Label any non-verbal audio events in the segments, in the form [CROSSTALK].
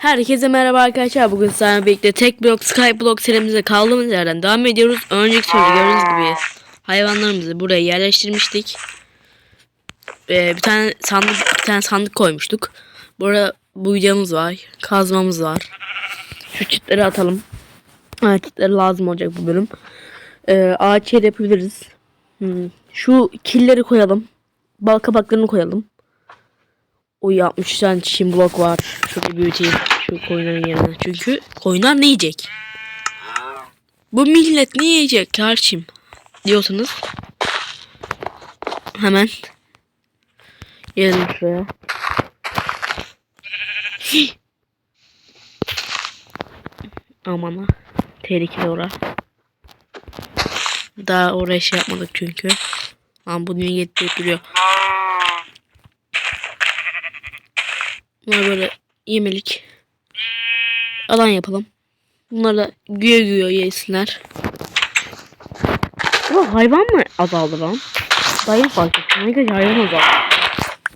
Herkese merhaba arkadaşlar. Bugün sizlerle birlikte tek blok skyblock serimize kaldığımız yerden devam ediyoruz. Önceki sürede gördüğünüz gibi hayvanlarımızı buraya yerleştirmiştik. Ee, bir tane sandık bir tane sandık koymuştuk. Burada bu videomuz var. Kazmamız var. Şu çitleri atalım. Evet çitleri lazım olacak bu bölüm. Ee, ağaç yer yapabiliriz. Hmm. Şu killeri koyalım. Bal kabaklarını koyalım. O 60 tane çim blok var. Şöyle büyüteyim şu koyunların yerine. Çünkü koyunlar ne yiyecek? Bu millet ne yiyecek kardeşim? Diyorsanız hemen gelelim şuraya. Aman ha. Tehlikeli ora. Daha oraya şey yapmadık çünkü. Ama bu niye getirip duruyor. Bunlar böyle yemelik alan yapalım. Bunlar da güye güye yesinler. Ama hayvan mı azaldı lan? Dayı fark ettim. Ne kadar hayvan azaldı.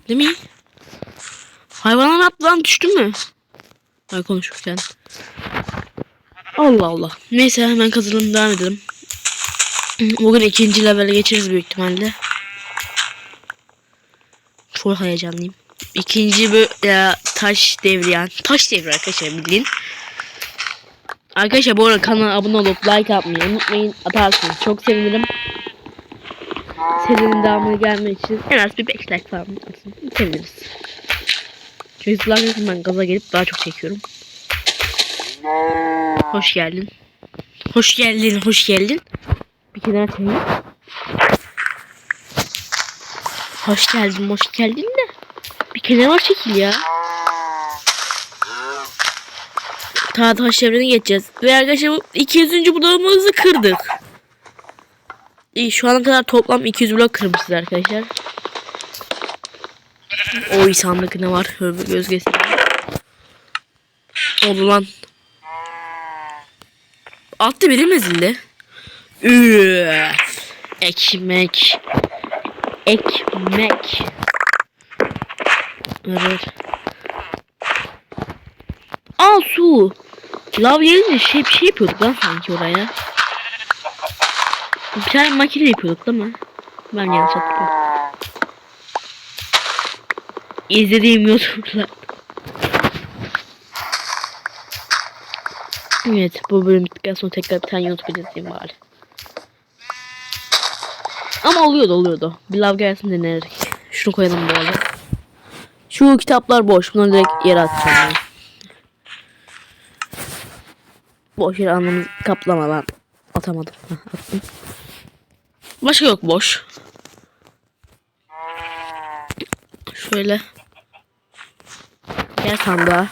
Değil mi? Hayvanlar attı lan düştü mü? Ben konuşurken. Allah Allah. Neyse hemen kazanalım devam edelim. Bugün ikinci levele geçeriz büyük ihtimalle. Çok heyecanlıyım. İkinci ya, taş devri yani. Taş devri arkadaşlar bildiğin. Arkadaşlar bu arada kanala abone olup like atmayı unutmayın. Atarsınız. Çok sevinirim. Serinin devamını gelmek için en az bir 5 like falan atarsın. Seviniriz. Çünkü atın ben gaza gelip daha çok çekiyorum. Hoş geldin. Hoş geldin, hoş geldin. Bir kenara çekeyim. Hoş geldin, hoş geldin. Bir kenara çekil ya. Ta taş devrine geçeceğiz. Ve arkadaşlar bu 200. bloğumuzu kırdık. İyi şu ana kadar toplam 200 blok kırmışız arkadaşlar. Oy sandık ne var? Bir göz geçelim. Oldu lan. Altta biri mi zilli? Üf. Ekmek. Ekmek. Evet. Al su. Lav yerine şey bir şey yapıyorduk lan sanki oraya. Bir tane makine yapıyorduk değil mi? Ben yanlış hatırlıyorum. İzlediğim YouTube'da. Evet bu bölüm bittikten sonra tekrar bir tane YouTube izleyeyim bari. Ama oluyordu oluyordu. Bir lav gelsin denerek. Şunu koyalım bu arada. Şu kitaplar boş. Bunları direkt yere atacağım. Boş yere anlamı kaplamadan atamadım. Heh, attım. Başka yok boş. Şöyle. Gel sandığa.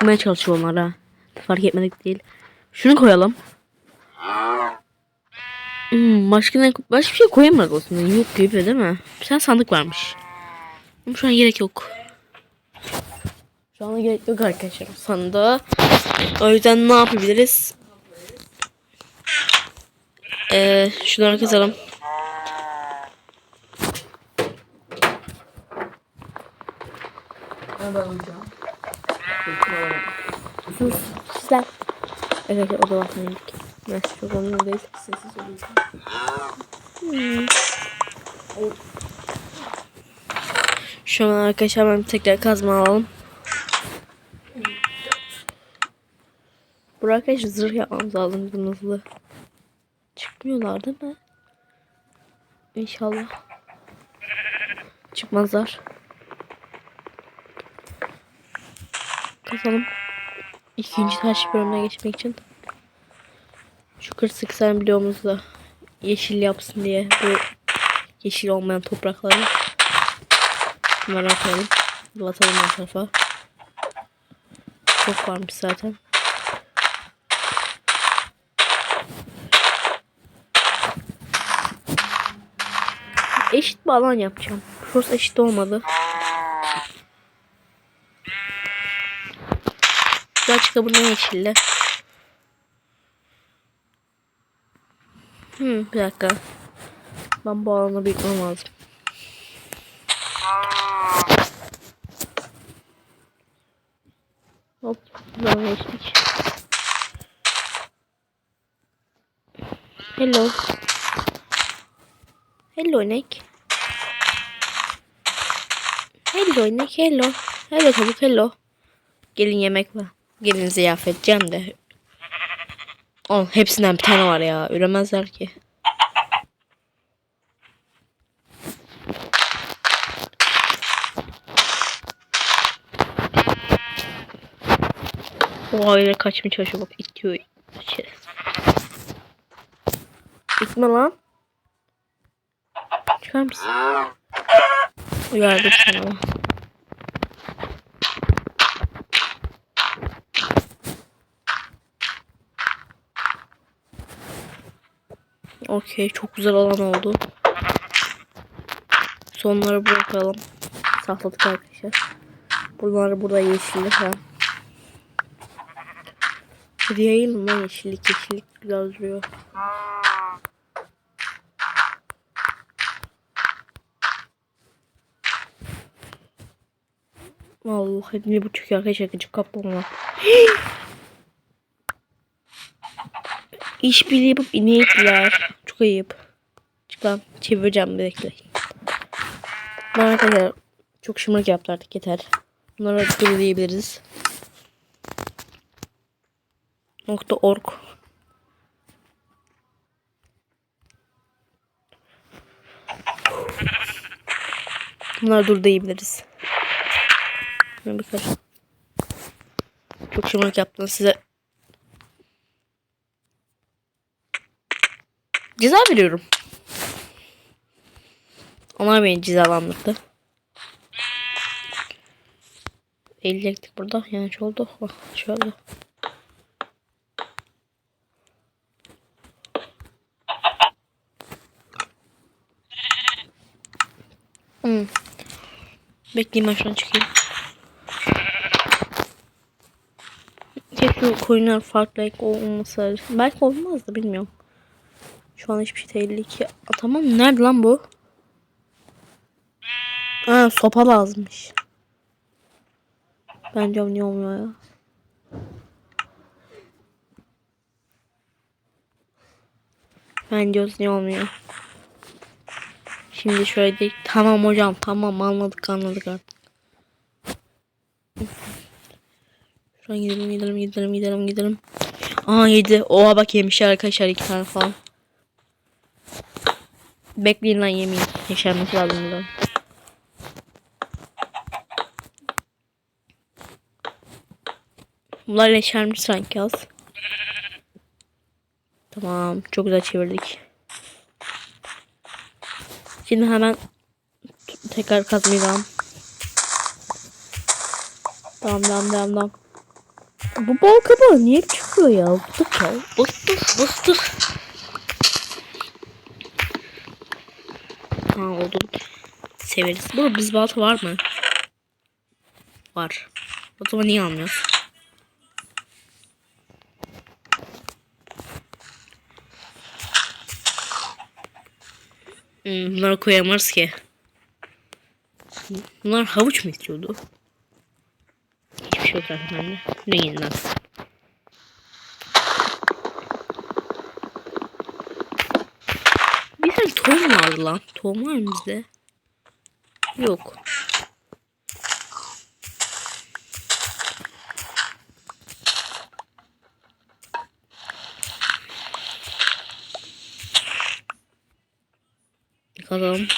Bulmaya çalışıyor onlara. Fark etmedik değil. Şunu koyalım. Hmm, başka ne başka bir şey koyamadık aslında. Yok gibi değil mi? Bir tane sandık varmış. Ama şu an gerek yok. Şu an gerek yok arkadaşlar sandığa. O yüzden ne yapabiliriz? Ee, şunları kazalım. Sus. Sizler. Evet o da gittik. Neyse çok önemli değil. Sessiz olacağım. Şu an arkadaşlar ben tekrar kazma alalım. Buraya arkadaşlar zırh yapmamız lazım bizim hızlı. Çıkmıyorlar değil mi? İnşallah. Çıkmazlar. Kazalım. İkinci taş bölümüne geçmek için. Şu 48 tane bloğumuzu da yeşil yapsın diye bu yeşil olmayan toprakları Bunları atalım. Atalım o tarafa. Çok varmış zaten. Eşit bir alan yapacağım. Şurası eşit olmadı. Bu açık bu ne yeşille? Hmm, bir dakika. Ben bu alanı büyütmem lazım. Hop. Buradan geçtik. Hello. Hello inek. Hello inek hello. Hello tavuk hello. Gelin yemek var. Gelin ziyafet edeceğim de. Oğlum hepsinden bir tane var ya. Üremezler ki. O aile çalışıyor bak itiyor. Şey. İtme lan. Çıkar mısın? Uyardım sana. Okey çok güzel alan oldu. Sonları bırakalım. Sakladık arkadaşlar. Bunlar burada yeşillik ha. Buraya yayılın lan yeşillik yeşillik güzel duruyor. Vallahi ne bu çıkıyor arkadaşlar gıcık kaplama. İşbirliği yapıp inekler. Çok ayıp. Çık lan çevireceğim bir bekle. Bunlar arkadaşlar çok şımarık yaptı artık yeter. Bunlara dur diyebiliriz. Nokta org. Bunlara dur diyebiliriz. Ben bakar. Çok şımarık yaptınız size. Ceza veriyorum. Onlar beni cezalandırdı. Eğilecektik burada. Yanlış oldu. Bak şöyle. Hmm. Bekleyeyim ben şuradan çıkayım. Tek şu koyunlar farklı ek olması. Belki olmaz da bilmiyorum. Şu an hiçbir şey tehlike atamam. Nerede lan bu? Ha sopa lazımmış. Bence niye olmuyor ya? Bence niye olmuyor? Şimdi şöyle değil. Tamam hocam tamam anladık anladık artık. Şuradan gidelim gidelim gidelim gidelim gidelim. Aa yedi. Oha bak yemiş arkadaşlar iki tane falan. Bekleyin lan yemeği. Yaşarması lazım buradan. Bunlar yaşarmış sanki az. Tamam. Çok güzel çevirdik. Şimdi hemen tekrar kazmayacağım. Tamam tamam tamam tamam. Bu bal kabağı niye çıkıyor ya? Bıktık ya. Bıktık bıktık. Ha oldu. Severiz. Burada biz balta var mı? Var. O zaman niye almıyoruz? Hmm, bunları koyamayız ki. Bunlar havuç mu istiyordu? Bende. Ne yeniden? Bir tane tohum vardı lan. Tohum var mı bizde? Yok. Bakalım.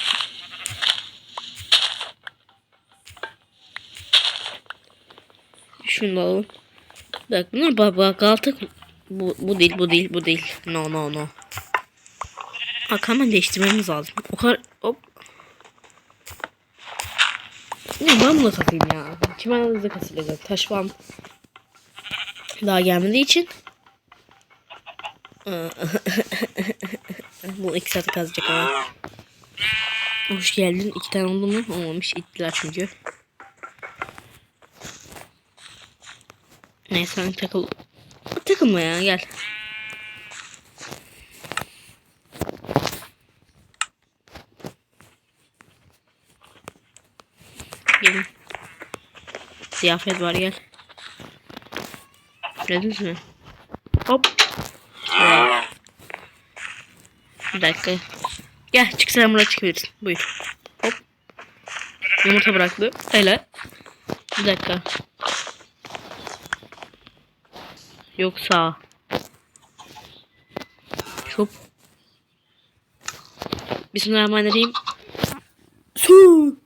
Şunu. Bak bunlar bak bak altı bu, bu değil bu değil bu değil. No no no. Bak hemen değiştirmemiz lazım. O kadar hop. Ya ben bunu kasayım ya. Çimen hızlı kasılacak. Taş falan daha gelmediği için. [LAUGHS] bu iki saat kazacak ama. Hoş geldin. İki tane oldu mu? Olmamış. İttiler çünkü. Neyse sen takıl. Takılma ya gel. Gelin. Ziyafet var gel. Gördünüz mü? Hop. Evet. Bir dakika. Gel çık sen buraya çıkabilirsin. Buyur. Hop. Yumurta bıraktı. Hele. Bir dakika. Yoksa. Çok. Bismillahirrahmanirrahim. Su.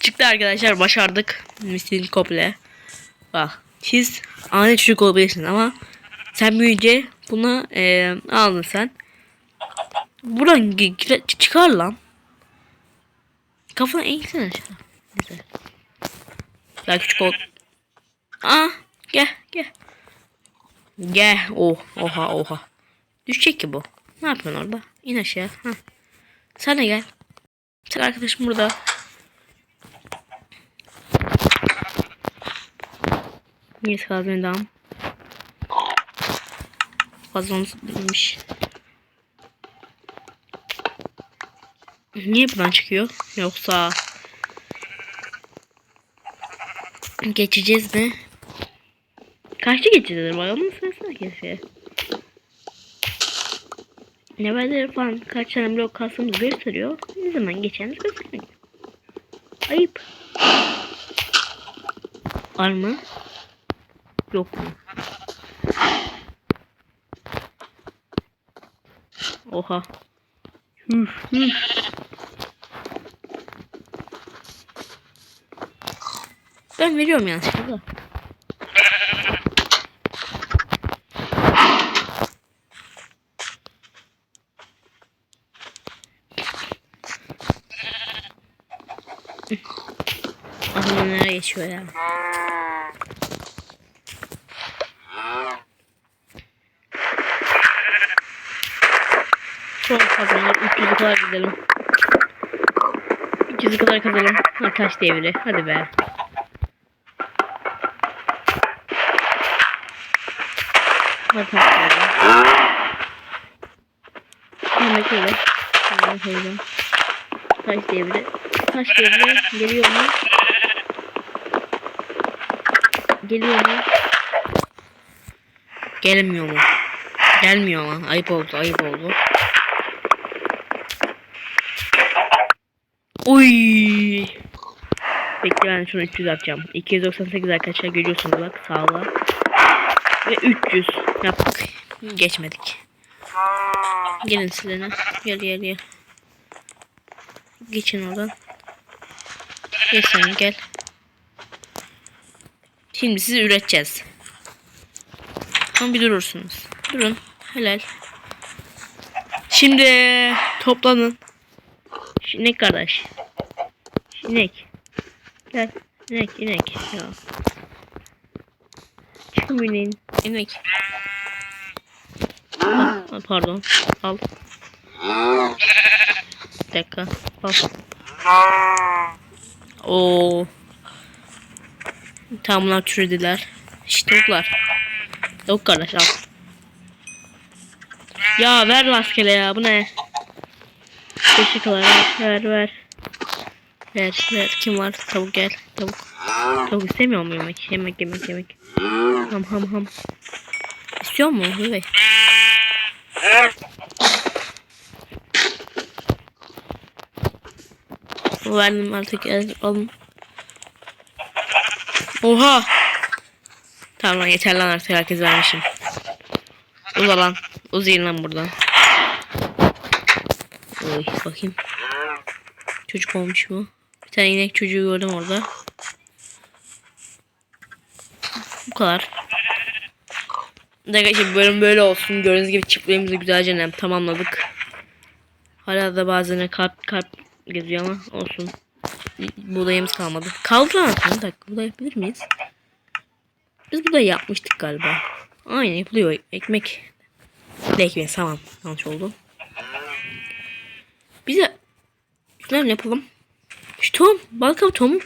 Çıktı arkadaşlar başardık. Misin komple. Bak siz ani çocuk olabilirsin ama sen büyüyünce buna eee aldın sen. Buradan çıkar lan. Kafana eğsene aşağı. Güzel. Daha küçük ol. Aa gel gel. Gel. Oh oha oha. Düşecek ki bu. Ne yapıyorsun orada? İn aşağı. Ha. Sen de gel. Sen arkadaşım burada. Neyse kazmaya devam. Kazmamız bitmiş. Niye buradan çıkıyor? Yoksa geçeceğiz mi? Kaçta geçeceğiz acaba? Onu söylesene keşke. Levelleri falan kaç tane blok kastığımız gösteriyor. Ne zaman geçeceğimiz göstermiyor. Ayıp. Var mı? Yok mu? Oha. Üf, üf. Ben veriyorum yanlışlıkla. Geçiyor? Son kazanır. 300'e kadar gidelim. 300'e kadar kazanalım. Ha taş devri. Hadi be. Hadi taş devri. Hemen şöyle. Hemen şöyle. Taş devri. Taş devri. Geliyor mu? Geliyor mu? Gelmiyor mu? Gelmiyor ama. Ayıp oldu. Ayıp oldu. Oy. Bekle ben şunu 300 atacağım. 298 arkadaşlar görüyorsunuz bak sağla. Ve 300 yaptık. Geçmedik. Gelin Selena. Gel gel gel. Geçin oradan. Gel sen gel. Şimdi sizi üreteceğiz. Ama bir durursunuz. Durun. Helal. Şimdi toplanın. İnek kardeş. İnek. Gel. İnek, inek. Ya. Çıkın ineğin. İnek. Al, al, pardon. Al. Bir dakika. Al. Oo. Tamam bunlar çürüdüler. İşte tavuklar. Tavuk kardeş al. Ya ver rastgele ya bu ne? Teşekkürler ver ver ver. Ver kim var tavuk gel tavuk. Tavuk istemiyor mu yemek? Yemek yemek yemek. Ham ham ham. İstiyor mu? Evet. Verdim artık alın. Oha. Tamam lan yeter lan artık herkes vermişim. Uza lan. Uzayın lan buradan. Oy bakayım. Çocuk olmuş mu? Bir tane inek çocuğu gördüm orada. Bu kadar. Arkadaşlar bölüm böyle olsun. Gördüğünüz gibi çiftliğimizi güzelce tamamladık. Hala da bazen kalp kalp geziyor ama olsun. Buğdayımız kalmadı. Kaldı lan. Bir dakika buğday yapabilir miyiz? Biz buğday yapmıştık galiba. Aynen yapılıyor. Ekmek. Ne ekmeği tamam. Yanlış oldu. Bize Şunlar yapalım? Şu tom. Balık avı tomu.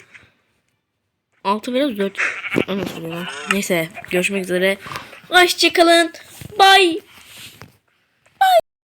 6 biraz 4. Neyse. Görüşmek üzere. Hoşçakalın. Bye.